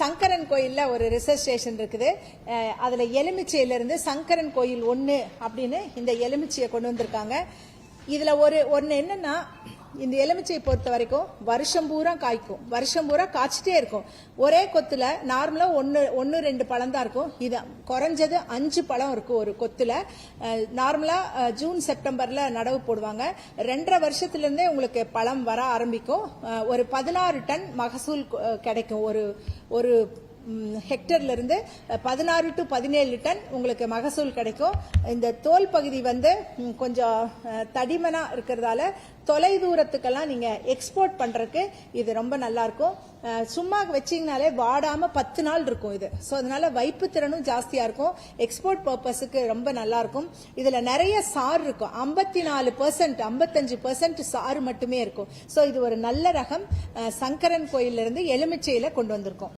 சங்கரன் கோயிலில் ஒரு research station இருக்குது. அதில் எலுமிச்சையிலேருந்து சங்கரன் கோயில் ஒன்று அப்படின்னு இந்த எலுமிச்சையை கொண்டு வந்திருக்காங்க. இதில் ஒரு ஒன்று என்னன்னா இந்த எலுமிச்சையை பொறுத்த வரைக்கும் வருஷம் பூரா காய்க்கும். வருஷம் பூரா காய்ச்சிட்டே இருக்கும். ஒரே கொத்துல நார்மலா ஒன்னு ஒன்னு ரெண்டு பழம் தான் இருக்கும். இது குறைஞ்சது அஞ்சு பழம் இருக்கும் ஒரு கொத்துல. நார்மலாக நார்மலா ஜூன் செப்டம்பர்ல நடவு போடுவாங்க. ரெண்டரை வருஷத்துல இருந்தே உங்களுக்கு பழம் வர ஆரம்பிக்கும். ஒரு பதினாறு டன் மகசூல் கிடைக்கும். ஒரு ஒரு ஹெக்டர்லேருந்து ஹெக்டர்ல இருந்து பதினாறு டு பதினேழு டன் உங்களுக்கு மகசூல் கிடைக்கும். இந்த தோல் பகுதி வந்து கொஞ்சம் தடிமனாக தடிமனா இருக்கிறதால தொலை தூரத்துக்கெல்லாம் நீங்க எக்ஸ்போர்ட் பண்றதுக்கு இது ரொம்ப நல்லா இருக்கும். சும்மா வச்சீங்கனாலே வாடாம பத்து நாள் இருக்கும் இது. ஸோ அதனால வைப்பு திறனும் ஜாஸ்தியா இருக்கும். எக்ஸ்போர்ட் பர்பஸுக்கு ரொம்ப நல்லா இருக்கும். இதுல நிறைய சாறு இருக்கும். ஐம்பத்தி நாலு பெர்சென்ட் ஐம்பத்தஞ்சு பர்சன்ட் சாறு மட்டுமே இருக்கும். ஸோ இது ஒரு நல்ல ரகம். சங்கரன் கோயிலிருந்து இருந்து எலுமிச்சையில கொண்டு வந்திருக்கோம்.